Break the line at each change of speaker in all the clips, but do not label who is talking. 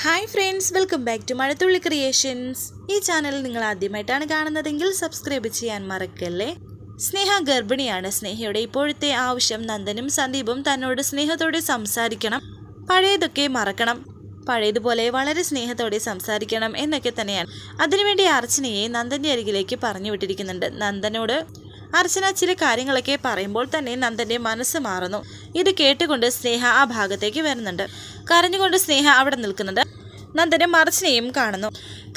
Hi friends welcome back to Mazhathulli creations ഈ channel നിങ്ങൾ ആദ്യമായിട്ടാണ് കാണുന്നതെങ്കിൽ സബ്സ്ക്രൈബ് ചെയ്യാൻ മറക്കല്ലേ? സ്നേഹ ഗർഭിണിയാണ്. സ്നേഹയുടെ ഇപ്പോഴത്തെ ആവശ്യം നന്ദനും സന്ദീപും തന്നോട് സ്നേഹത്തോടെ സംസാരിക്കണം. പഴയതൊക്കെ മറക്കണം. പഴയതുപോലെ വളരെ സ്നേഹത്തോടെ സംസാരിക്കണം എന്നൊക്കെ തന്നെയാണ്. അതിനുവേണ്ടി അർച്ചനയെ നന്ദന്റെ അരികിലേക്ക് പറഞ്ഞു വിട്ടിരിക്കുന്നുണ്ട്. നന്ദനോട് അർച്ചന ചില കാര്യങ്ങളൊക്കെ പറയുമ്പോൾ തന്നെ നന്ദന്റെ മനസ്സ് മാറുന്നു. ഇത് കേട്ടുകൊണ്ട് സ്നേഹ ആ ഭാഗത്തേക്ക് വരുന്നുണ്ട്. കരഞ്ഞുകൊണ്ട് സ്നേഹ അവിടെ നിൽക്കുന്നുണ്ട്. നന്ദനും മറച്ചിനെയും കാണുന്നു.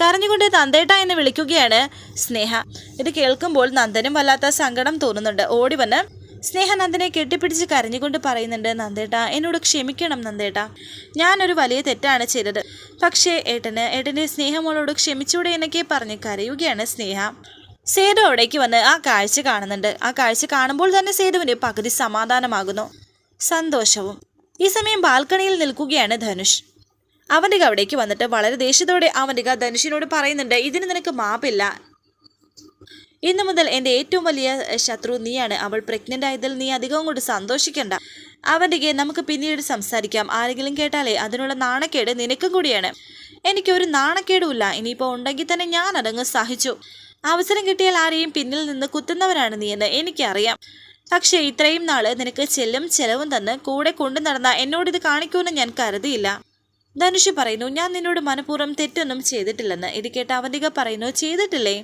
കരഞ്ഞുകൊണ്ട് തന്തേട്ട എന്ന് വിളിക്കുകയാണ് സ്നേഹ. ഇത് കേൾക്കുമ്പോൾ നന്ദനും വല്ലാത്ത സങ്കടം തോന്നുന്നുണ്ട്. ഓടി വന്ന് സ്നേഹ നന്ദനെ കെട്ടിപ്പിടിച്ച് കരഞ്ഞുകൊണ്ട് പറയുന്നുണ്ട് നന്ദേട്ട എന്നോട് ക്ഷമിക്കണം നന്ദേട്ട. ഞാനൊരു വലിയ തെറ്റാണ് ചെയ്തത്. പക്ഷേ ഏട്ടന് ഏട്ടന്റെ സ്നേഹമോളോട് ക്ഷമിച്ചൂടെ എന്നൊക്കെ പറഞ്ഞ് കരയുകയാണ് സ്നേഹ. സേതു അവിടേക്ക് വന്ന് ആ കാഴ്ച കാണുന്നുണ്ട്. ആ കാഴ്ച കാണുമ്പോൾ തന്നെ സേതുവിന് പകുതി സമാധാനമാകുന്നു. സന്തോഷവും. ഈ സമയം ബാൽക്കണിയിൽ നിൽക്കുകയാണ് ധനുഷ്. അവന്റെ അവിടേക്ക് വന്നിട്ട് വളരെ ദേഷ്യത്തോടെ അവന്റെ ധനുഷിനോട് പറയുന്നുണ്ട് ഇതിന് നിനക്ക് മാപ്പില്ല. ഇന്നു മുതൽ എന്റെ ഏറ്റവും വലിയ ശത്രു നീയാണ്. അവൾ പ്രഗ്നന്റ് ആയതിൽ നീ അധികവും കൊണ്ട് സന്തോഷിക്കണ്ട. അവന്റെ നമുക്ക് പിന്നീട് സംസാരിക്കാം. ആരെങ്കിലും കേട്ടാലേ അതിനുള്ള നാണക്കേട് നിനക്കും കൂടിയാണ്. എനിക്കൊരു നാണക്കേടുമില്ല. ഇനിയിപ്പോൾ ഉണ്ടെങ്കിൽ തന്നെ ഞാൻ അതങ്ങ് സഹിച്ചു. അവസരം കിട്ടിയാൽ ആരെയും പിന്നിൽ നിന്ന് കുത്തുന്നവരാണ് നീ എന്ന് എനിക്കറിയാം. പക്ഷേ ഇത്രയും നാൾ നിനക്ക് ചെല്ലും ചെലവും തന്ന് കൂടെ കൊണ്ടു നടന്ന എന്നോടിത് കാണിക്കുമെന്ന് ഞാൻ കരുതിയില്ല. ധനുഷ് പറയുന്നു ഞാൻ നിന്നോട് മനഃപൂർവം തെറ്റൊന്നും ചെയ്തിട്ടില്ലെന്ന്. ഇത് കേട്ട് അവന്തിക പറയുന്നു ചെയ്തിട്ടില്ലേ?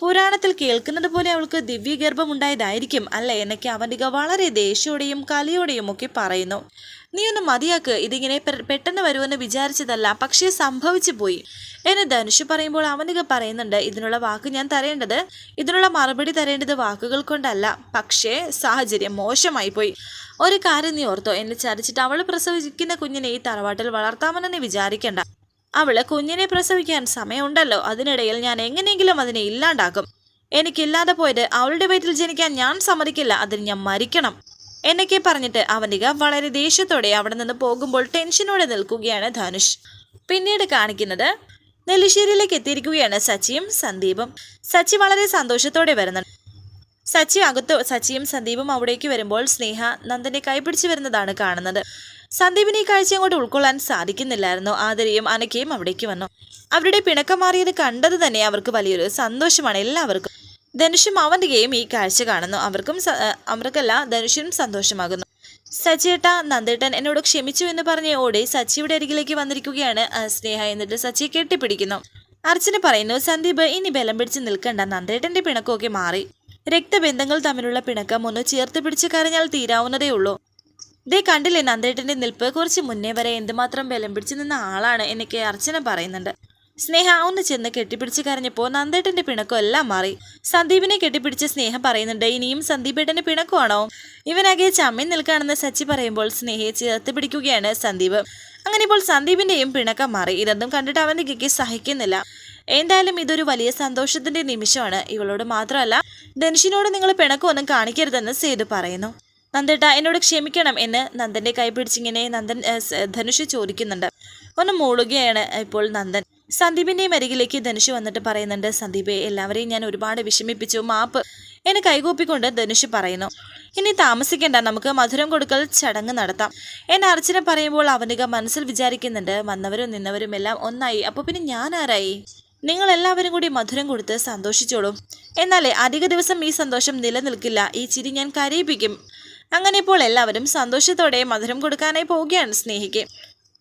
പുരാണത്തിൽ കേൾക്കുന്നത് പോലെ അവൾക്ക് ദിവ്യഗർഭം ഉണ്ടായതായിരിക്കും അല്ല എന്നൊക്കെ അവന്തിക വളരെ ദേഷ്യോടെയും കലിയോടെയും ഒക്കെ പറയുന്നു. നീ ഒന്ന് മതിയാക്ക് ഇതിങ്ങനെ പെട്ടെന്ന് വരുമെന്ന് വിചാരിച്ചതല്ല പക്ഷേ സംഭവിച്ചു പോയി. എന്ന് ധനുഷ് പറയുമ്പോൾ അവനിക പറയുന്നുണ്ട് ഇതിനുള്ള വാക്ക് ഞാൻ തരേണ്ടത് ഇതിനുള്ള മറുപടി തരേണ്ടത് വാക്കുകൾ കൊണ്ടല്ല പക്ഷേ സാഹചര്യം മോശമായി പോയി. ഒരു കാര്യം നീ ഓർത്തോ? എന്നെ ചരിച്ചിട്ട് അവൾ പ്രസവിക്കുന്ന കുഞ്ഞിനെ ഈ തറവാട്ടിൽ വളർത്താമെന്ന് നീ വിചാരിക്കണ്ട. അവൾ കുഞ്ഞിനെ പ്രസവിക്കാൻ സമയമുണ്ടല്ലോ. അതിനിടയിൽ ഞാൻ എങ്ങനെയെങ്കിലും അതിനെ ഇല്ലാണ്ടാക്കും. എനിക്കില്ലാതെ പോയത് അവളുടെ വയറ്റിൽ ജനിക്കാൻ ഞാൻ സമ്മതിക്കില്ല. അതിന് ഞാൻ മരിക്കണം. എന്നൊക്കെ പറഞ്ഞിട്ട് അവനിക വളരെ ദേഷ്യത്തോടെ അവിടെ നിന്ന് പോകുമ്പോൾ ടെൻഷനോടെ നിൽക്കുകയാണ് ധനുഷ്. പിന്നീട് കാണിക്കുന്നത് നെല്ലിശ്ശേരിയിലേക്ക് എത്തിയിരിക്കുകയാണ് സച്ചിയും സന്ദീപും. സച്ചി വളരെ സന്തോഷത്തോടെ വരുന്നുണ്ട് സച്ചി അകത്ത് സച്ചിയും സന്ദീപും അവിടേക്ക് വരുമ്പോൾ സ്നേഹ നന്ദനെ കൈപിടിച്ചു വരുന്നതാണ് കാണുന്നത്. സന്ദീപിന് ഈ കാഴ്ച അങ്ങോട്ട് ഉൾക്കൊള്ളാൻ സാധിക്കുന്നില്ലായിരുന്നു. ആതിരയും അനക്കയും അവിടേക്ക് വന്നു. അവരുടെ പിണക്കം മാറിയത് കണ്ടത് തന്നെ അവർക്ക് വലിയൊരു സന്തോഷമാണ്. എല്ലാവർക്കും ധനുഷും അവന്തികയും ഈ കാഴ്ച കാണുന്നു. അവർക്കും അവർക്കല്ല ധനുഷിനും സന്തോഷമാകുന്നു. സച്ചിയേട്ട നന്ദേട്ടൻ എന്നോട് ക്ഷമിച്ചു എന്ന് പറഞ്ഞ് ഓടി സച്ചിയുടെ അരികിലേക്ക് വന്നിരിക്കുകയാണ് സ്നേഹ എന്നിട്ട് സച്ചിയെ കെട്ടിപ്പിടിക്കുന്നു. അർച്ചന പറയുന്നു സന്ദീപ് ഇനി ബലം പിടിച്ച് നിൽക്കണ്ട. നന്ദേട്ടന്റെ പിണക്കമൊക്കെ മാറി. രക്തബന്ധങ്ങൾ തമ്മിലുള്ള പിണക്കം ഒന്ന് ചേർത്ത് പിടിച്ച് കരഞ്ഞാൽ തീരാവുന്നതേ ഉള്ളൂ ദേ കണ്ടില്ലേ നന്ദേട്ടന്റെ നിൽപ്പ്? കുറച്ച് മുന്നേ വരെ എന്തുമാത്രം ബലം പിടിച്ചു നിന്ന ആളാണ് എന്നൊക്കെ അർച്ചന പറയുന്നുണ്ട്. സ്നേഹ ഒന്ന് ചെന്ന് കെട്ടിപ്പിടിച്ച് കരഞ്ഞപ്പോൾ നന്ദേട്ടന്റെ പിണക്കം എല്ലാം മാറി. സന്ദീപിനെ കെട്ടിപ്പിടിച്ച് സ്നേഹം പറയുന്നുണ്ട് ഇനിയും സന്ദീപേട്ടന്റെ പിണക്കമാണോ? ഇവനകെ ചമ്മി നിൽക്കാണെന്ന് സച്ചി പറയുമ്പോൾ സ്നേഹയെ ചേർത്ത് പിടിക്കുകയാണ് സന്ദീപ്. അങ്ങനെ ഇപ്പോൾ സന്ദീപിന്റെയും പിണക്കം മാറി. ഇതൊന്നും കണ്ടിട്ട് അവന്റെ കിക്ക് സഹിക്കുന്നില്ല. എന്തായാലും ഇതൊരു വലിയ സന്തോഷത്തിന്റെ നിമിഷമാണ്. ഇവളോട് മാത്രമല്ല ധനുഷിനോട് നിങ്ങൾ പിണക്കമൊന്നും കാണിക്കരുതെന്ന് സേതു പറയുന്നു. നന്ദേട്ട എന്നോട് ക്ഷമിക്കണം എന്ന് നന്ദന്റെ കൈ പിടിച്ചിങ്ങനെ നന്ദൻ ധനുഷ് ചോദിക്കുന്നുണ്ട്. ഒന്ന് മൂളുകയാണ് ഇപ്പോൾ നന്ദൻ. സന്ദീപിന്റെയും അരികിലേക്ക് ധനുഷ് വന്നിട്ട് പറയുന്നുണ്ട് സന്ദീപെ എല്ലാവരെയും ഞാൻ ഒരുപാട് വിഷമിപ്പിച്ചു മാപ്പ്. എന്നെ കൈകൂപ്പിക്കൊണ്ട് ധനുഷ് പറയുന്നു. ഇനി താമസിക്കേണ്ട നമുക്ക് മധുരം കൊടുക്കൽ ചടങ്ങ് നടത്താം. എന്നെ അർച്ചന പറയുമ്പോൾ അവനിക മനസ്സിൽ വിചാരിക്കുന്നുണ്ട് വന്നവരും നിന്നവരും എല്ലാം ഒന്നായി അപ്പോൾ പിന്നെ ഞാൻ ആരായി? നിങ്ങൾ എല്ലാവരും കൂടി മധുരം കൊടുത്ത് സന്തോഷിച്ചോളൂ. എന്നാലേ അധിക ദിവസം ഈ സന്തോഷം നിലനിൽക്കില്ല ഈ ചിരി ഞാൻ കരയിപ്പിക്കും. അങ്ങനെ ഇപ്പോൾ എല്ലാവരും സന്തോഷത്തോടെ മധുരം കൊടുക്കാനായി പോവുകയാണ് സ്നേഹിക്ക്.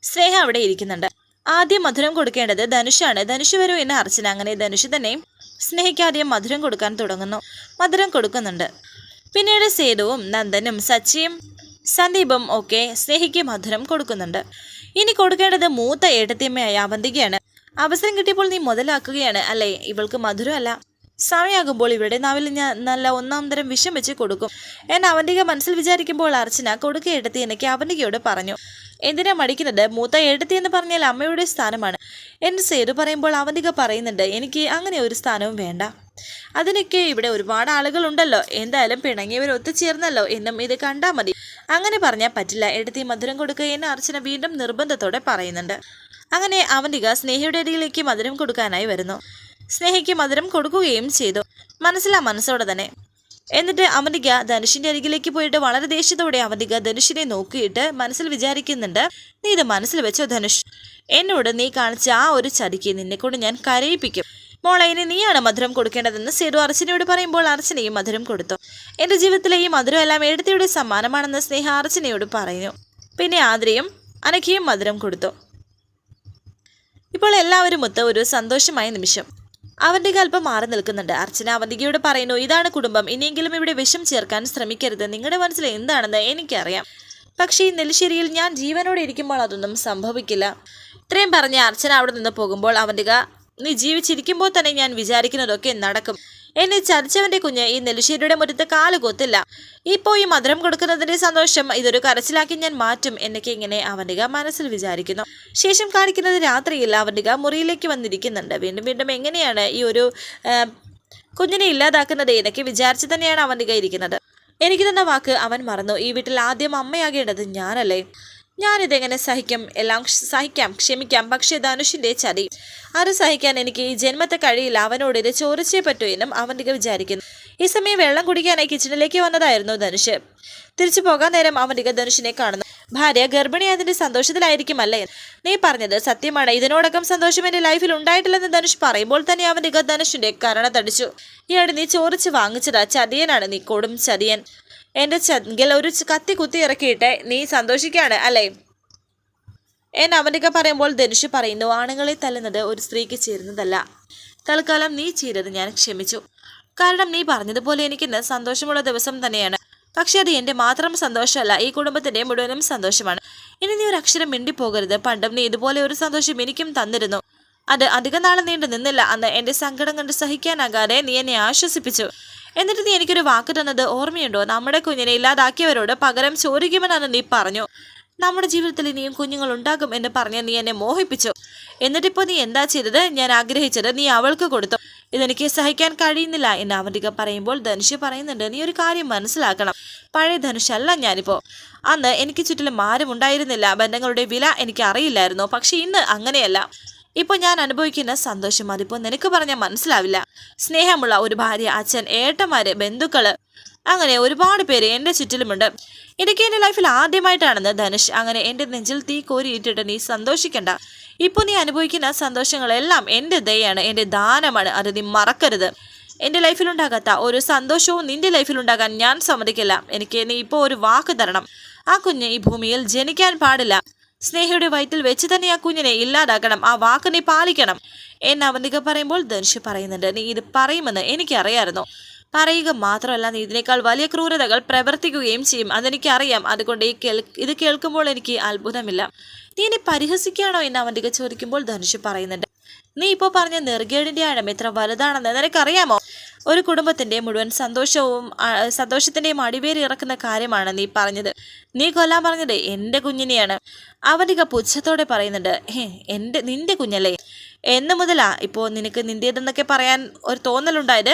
സ്നേഹ അവിടെ ഇരിക്കുന്നുണ്ട്. ആദ്യം മധുരം കൊടുക്കേണ്ടത് ധനുഷാണ്. ധനുഷ് വരൂ എന്ന് അർച്ചന. അങ്ങനെ ധനുഷ് തന്നെ സ്നേഹിക്ക് ആദ്യം മധുരം കൊടുക്കാൻ തുടങ്ങുന്നു. മധുരം കൊടുക്കുന്നുണ്ട്. പിന്നീട് സേതുവും നന്ദനും സച്ചിയും സന്ദീപും ഒക്കെ സ്നേഹിക്ക് മധുരം കൊടുക്കുന്നുണ്ട്. ഇനി കൊടുക്കേണ്ടത് മൂത്ത ഏട്ടത്തിയമ്മയായ അവന്തികയാണ്. അവസരം കിട്ടിയപ്പോൾ നീ മുതലാക്കുകയാണ്. അല്ലേ? ഇവൾക്ക് മധുരമല്ല. സമയമാകുമ്പോൾ ഇവരുടെ നാവിൽ ഞാൻ നല്ല ഒന്നാം തരം വിഷം വെച്ച് കൊടുക്കും. എന്നാൽ അവന്തിക മനസ്സിൽ വിചാരിക്കുമ്പോൾ അർച്ചന കൊടുക്ക എനിക്ക് അവന്തികയോട് പറഞ്ഞു. എന്തിനാ മടിക്കുന്നത്? മൂത്ത എടുത്തി എന്ന് പറഞ്ഞാൽ അമ്മയുടെ സ്ഥാനമാണ്. എന്ന് സേതു പറയുമ്പോൾ അവന്തിക പറയുന്നുണ്ട് എനിക്ക് അങ്ങനെ ഒരു സ്ഥാനവും വേണ്ട. അതിനൊക്കെ ഇവിടെ ഒരുപാട് ആളുകളുണ്ടല്ലോ. എന്തായാലും പിണങ്ങിയവർ ഒത്തുചേർന്നല്ലോ. എന്നും ഇത് കണ്ടാൽ മതി. അങ്ങനെ പറഞ്ഞാൽ പറ്റില്ല. എടുത്തി മധുരം കൊടുക്കുക എന്ന് അർച്ചന വീണ്ടും നിർബന്ധത്തോടെ പറയുന്നുണ്ട്. അങ്ങനെ അവന്തിക സ്നേഹയുടെ അടിയിലേക്ക് മധുരം കൊടുക്കാനായി വരുന്നു. സ്നേഹയ്ക്ക് മധുരം കൊടുക്കുകയും ചെയ്തു. മനസ്സിലാ മനസ്സോടെ തന്നെ. എന്നിട്ട് അവന്തിക ധനുഷിന്റെ അരികിലേക്ക് പോയിട്ട് വളരെ ദേഷ്യത്തോടെ അവന്തിക ധനുഷിനെ നോക്കിയിട്ട് മനസ്സിൽ വിചാരിക്കുന്നുണ്ട് നീ ഇത് മനസ്സിൽ വെച്ചോ ധനുഷ്? എന്നോട് നീ കാണിച്ച ആ ഒരു ചതിക്ക് നിന്നെ കൊണ്ട് ഞാൻ കരയിപ്പിക്കും. മോളെ ഇനി നീയാണ് മധുരം കൊടുക്കേണ്ടതെന്ന് സേതു അർച്ചനയോട് പറയുമ്പോൾ അർച്ചനയും മധുരം കൊടുത്തു. എന്റെ ജീവിതത്തിലെ ഈ മധുരം എല്ലാം എഴുത്തിയുടെ സമ്മാനമാണെന്ന് സ്നേഹ അർച്ചനയോട് പറഞ്ഞു പിന്നെ ആദ്രയും അനഘയും മധുരം കൊടുത്തു. ഇപ്പോൾ എല്ലാവരും ഒത്ത് ഒരു സന്തോഷമായ നിമിഷം. അവന്തിക അല്പം മാറി നിൽക്കുന്നുണ്ട്. അർച്ചന അവന്തികയോട് പറയുന്നു ഇതാണ് കുടുംബം. ഇനിയെങ്കിലും ഇവിടെ വിഷം ചേർക്കാൻ ശ്രമിക്കരുത്. നിങ്ങളുടെ മനസ്സിൽ എന്താണെന്ന് എനിക്കറിയാം. പക്ഷേ ഈ നെൽശ്ശേരിയിൽ ഞാൻ ജീവനോടെ ഇരിക്കുമ്പോൾ അതൊന്നും സംഭവിക്കില്ല. ഇത്രയും പറഞ്ഞ് അർച്ചന അവിടെ നിന്ന് പോകുമ്പോൾ അവന്തിക നീ ജീവിച്ചിരിക്കുമ്പോൾ തന്നെ ഞാൻ വിചാരിക്കുന്നതൊക്കെ നടക്കും. എന്നെ ചതിച്ചവന്റെ കുഞ്ഞ് ഈ നെല്ലുശ്ശേരിയുടെ മുറ്റത്ത് കാൽ കൊത്തില്ല. ഈ മധുരം കൊടുക്കുന്നതിന്റെ സന്തോഷം ഇതൊരു കരച്ചിലാക്കി ഞാൻ മാറ്റും എന്നൊക്കെ ഇങ്ങനെ അവന്റെ മനസ്സിൽ വിചാരിക്കുന്നു. ശേഷം കാണിക്കുന്നത് രാത്രിയിൽ അവന്റെ മുറിയിലേക്ക് വന്നിരിക്കുന്നുണ്ട്. വീണ്ടും വീണ്ടും എങ്ങനെയാണ് ഈ ഒരു കുഞ്ഞിനെ ഇല്ലാതാക്കുന്നത് എന്നൊക്കെ വിചാരിച്ചു തന്നെയാണ് അവന്തിക ഇരിക്കുന്നത്. എനിക്ക് തന്ന വാക്ക് അവൻ മറന്നു. ഈ വീട്ടിൽ ആദ്യം അമ്മയാകേണ്ടത് ഞാനല്ലേ? ഞാനിതെങ്ങനെ സഹിക്കും? എല്ലാം സഹിക്കാം ക്ഷമിക്കാം. പക്ഷേ ധനുഷിന്റെ ചതി. അത് സഹിക്കാൻ എനിക്ക് ഈ ജന്മത്തെ കഴിയില്ല. അവനോട് ഇത് ചോദിച്ചേ പറ്റൂ എന്നും അവന്റെ വിചാരിക്കുന്നു. ഈ സമയം വെള്ളം കുടിക്കാനായി കിച്ചണിലേക്ക് വന്നതായിരുന്നു ധനുഷ്. തിരിച്ചു പോകാൻ നേരം അവന്റെ ധനുഷിനെ കാണുന്നു. ഭാര്യ ഗർഭിണിയായതിന്റെ സന്തോഷത്തിലായിരിക്കും അല്ലേ? നീ പറഞ്ഞത് സത്യമാണ്. ഇതിനോടകം സന്തോഷം എന്റെ ലൈഫിൽ ഉണ്ടായിട്ടില്ലെന്ന് ധനുഷ് പറയുമ്പോൾ തന്നെ അവന്തിക ധനുഷിന്റെ കരണ തടിച്ചു. ഈയിടെ നീ ചോറിച്ച് വാങ്ങിച്ചതാ ചതിയനാണ് നീ കൊടും ചതിയൻ. എന്റെ ചങ്കിൽ ഒരു കത്തി കുത്തി ഇറക്കിയിട്ട് നീ സന്തോഷിക്കാണ് അല്ലേ? എന്ന അവന്തിക പറയുമ്പോൾ ധനുഷ് പറയുന്നു ആണുങ്ങളെ തല്ലുന്നത് ഒരു സ്ത്രീക്ക് ചേരുന്നതല്ല. തൽക്കാലം നീ ചെയ്തത് ഞാൻ ക്ഷമിച്ചു. കാരണം നീ പറഞ്ഞതുപോലെ എനിക്കിന്ന് സന്തോഷമുള്ള ദിവസം തന്നെയാണ്. പക്ഷെ അത് എന്റെ മാത്രം സന്തോഷമല്ല ഈ കുടുംബത്തിന്റെ മുഴുവനും സന്തോഷമാണ്. ഇനി നീ ഒരു അക്ഷരം മിണ്ടിപ്പോകരുത്. പണ്ടും നീ ഇതുപോലെ ഒരു സന്തോഷം എനിക്കും തന്നിരുന്നു. അത് അധികം നാളെ നീണ്ടു നിന്നില്ല. അന്ന് എന്റെ സങ്കടം കണ്ട് സഹിക്കാനാകാതെ നീ എന്നെ ആശ്വസിപ്പിച്ചു. എന്നിട്ട് നീ എനിക്കൊരു വാക്ക് തന്നത് ഓർമ്മയുണ്ടോ? നമ്മുടെ കുഞ്ഞിനെ ഇല്ലാതാക്കിയവരോട് പകരം ചോദിക്കുമെന്നാണ് നീ പറഞ്ഞു. നമ്മുടെ ജീവിതത്തിൽ ഇനിയും കുഞ്ഞുങ്ങൾ ഉണ്ടാകും എന്ന് പറഞ്ഞ് നീ എന്നെ മോഹിപ്പിച്ചു. എന്നിട്ടിപ്പോ നീ എന്താ ചെയ്തത്? ഞാൻ ആഗ്രഹിച്ചത് നീ അവൾക്ക് കൊടുത്തു. ഇതെനിക്ക് സഹിക്കാൻ കഴിയുന്നില്ല എന്ന് അവന്തിക പറയുമ്പോൾ ധനുഷ് പറയുന്നുണ്ട് നീ ഒരു കാര്യം മനസ്സിലാക്കണം. പഴയ ധനുഷല്ല ഞാനിപ്പോ. അന്ന് എനിക്ക് ചുറ്റിലും ആരും ഉണ്ടായിരുന്നില്ല. ബന്ധങ്ങളുടെ വില എനിക്ക് അറിയില്ലായിരുന്നു. പക്ഷെ ഇന്ന് അങ്ങനെയല്ല. ഇപ്പൊ ഞാൻ അനുഭവിക്കുന്ന സന്തോഷം അതിപ്പോ നിനക്ക് പറഞ്ഞാൽ മനസ്സിലാവില്ല. സ്നേഹമുള്ള ഒരു ഭാര്യ അച്ഛൻ ഏട്ടന്മാര് ബന്ധുക്കൾ അങ്ങനെ ഒരുപാട് പേര് എന്റെ ചുറ്റിലുമുണ്ട്. ഇതൊക്കെ എന്റെ ലൈഫിൽ ആദ്യമായിട്ടാണെന്ന് ധനുഷ്. അങ്ങനെ എന്റെ നെഞ്ചിൽ തീ കോരിയിട്ടിട്ട് നീ സന്തോഷിക്കണ്ട. ഇപ്പോൾ നീ അനുഭവിക്കുന്ന സന്തോഷങ്ങളെല്ലാം എന്റെ ദയാണ് എന്റെ ദാനമാണ്. അത് നീ മറക്കരുത്. എന്റെ ലൈഫിലുണ്ടാകാത്ത ഒരു സന്തോഷവും നിന്റെ ലൈഫിലുണ്ടാകാൻ ഞാൻ സമ്മതിക്കില്ല. എനിക്ക് നീ ഇപ്പോൾ ഒരു വാക്ക് തരണം. ആ കുഞ്ഞ് ഈ ഭൂമിയിൽ ജനിക്കാൻ പാടില്ല. സ്നേഹയുടെ വയറ്റിൽ വെച്ച് തന്നെ ആ കുഞ്ഞിനെ ഇല്ലാതാക്കണം. ആ വാക്ക് നീ പാലിക്കണം. എന്ന് അവന്തിക പറയുമ്പോൾ ധനുഷ് പറയുന്നുണ്ട് നീ ഇത് പറയുമെന്ന് എനിക്കറിയായിരുന്നു. പറയുക മാത്രമല്ല ഇതിനേക്കാൾ വലിയ ക്രൂരതകൾ പ്രവർത്തിക്കുകയും ചെയ്യും. അതെനിക്കറിയാം. അതുകൊണ്ട് ഈ കേൾ ഇത് കേൾക്കുമ്പോൾ എനിക്ക് അത്ഭുതമില്ല. നീ എന്നെ പരിഹസിക്കുകയാണോ എന്ന് അവന്തിക ചോദിക്കുമ്പോൾ ധനുഷ് പറയുന്നുണ്ട് നീ ഇപ്പോൾ പറഞ്ഞ നെറുകേടിന്റെ ആഴം എത്ര വലുതാണെന്ന് നിനക്കറിയാമോ? ഒരു കുടുംബത്തിന്റെ മുഴുവൻ സന്തോഷവും സന്തോഷത്തിന്റെയും അടിവേരി ഇറക്കുന്ന കാര്യമാണ് നീ പറഞ്ഞത്. നീ കൊല്ലാൻ പറഞ്ഞത് എന്റെ കുഞ്ഞിനെയാണ്. അവന്തിക പുച്ഛത്തോടെ പറയുന്നുണ്ട് ഹേ എന്റെ നിന്റെ കുഞ്ഞല്ലേ? എന്ന് മുതലാ ഇപ്പോൾ നിനക്ക് നിന്റേതെന്നൊക്കെ പറയാൻ ഒരു തോന്നലുണ്ടായത്?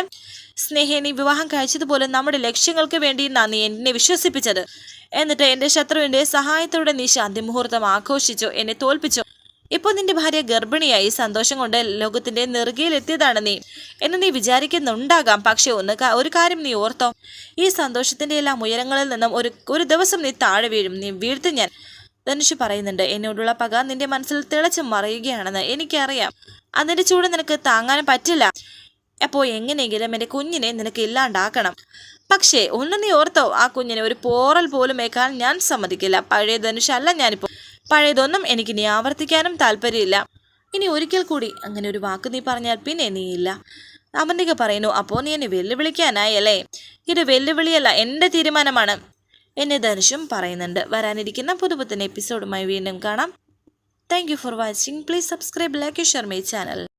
സ്നേഹ നീ വിവാഹം കഴിച്ചതുപോലെ നമ്മുടെ ലക്ഷ്യങ്ങൾക്ക് വേണ്ടി നാ എന്നെ വിശ്വസിപ്പിച്ചത്. എന്നിട്ട് എന്റെ ശത്രുവിന്റെ സഹായത്തോടെ നീ ശാന്തിമുഹൂർത്തം ആഘോഷിച്ചു എന്നെ തോൽപ്പിച്ചു. ഇപ്പോൾ നിന്റെ ഭാര്യ ഗർഭിണിയായി സന്തോഷം കൊണ്ട് ലോകത്തിന്റെ നെറുകയിലെത്തിയതാണ് നീ. എന്ന് നീ വിചാരിക്കുന്നുണ്ടാകാം. പക്ഷെ ഒന്ന് ഒരു കാര്യം നീ ഓർത്തോ. ഈ സന്തോഷത്തിന്റെ എല്ലാ ഉയരങ്ങളിൽ നിന്നും ഒരു ഒരു ദിവസം നീ താഴെ വീഴും. നീ വീഴ്ത്ത് ഞാൻ ധനുഷ് പറയുന്നുണ്ട് എന്നോടുള്ള പക നിന്റെ മനസ്സിൽ തിളച്ചു മറയുകയാണെന്ന് എനിക്കറിയാം. അതിന്റെ ചൂട് നിനക്ക് താങ്ങാനും പറ്റില്ല. അപ്പോൾ എങ്ങനെയെങ്കിലും എന്റെ കുഞ്ഞിനെ നിനക്ക് ഇല്ലാണ്ടാക്കണം. പക്ഷേ ഒന്ന് നീ ഓർത്തോ ആ കുഞ്ഞിനെ ഒരു പോറൽ പോലും ഏക്കാൻ ഞാൻ സമ്മതിക്കില്ല. പഴയ ധനുഷല്ല ഞാനിപ്പോൾ പഴയതൊന്നും എനിക്ക് നീ ആവർത്തിക്കാനും താല്പര്യമില്ല. ഇനി ഒരിക്കൽ കൂടി അങ്ങനെ ഒരു വാക്ക് നീ പറഞ്ഞാൽ പിന്നെ നീയില്ല. അവന്തിക പറയുന്നു അപ്പോൾ നീ എന്നെ വെല്ലുവിളിക്കാനായി അല്ലേ? ഇത് വെല്ലുവിളിയല്ല എന്റെ തീരുമാനമാണ്. എന്നെ ധനുഷും പറയുന്നുണ്ട്. വരാനിരിക്കുന്ന പുതുപുത്തൻ എപ്പിസോഡുമായി വീണ്ടും കാണാം. Thank you for watching please subscribe like share my channel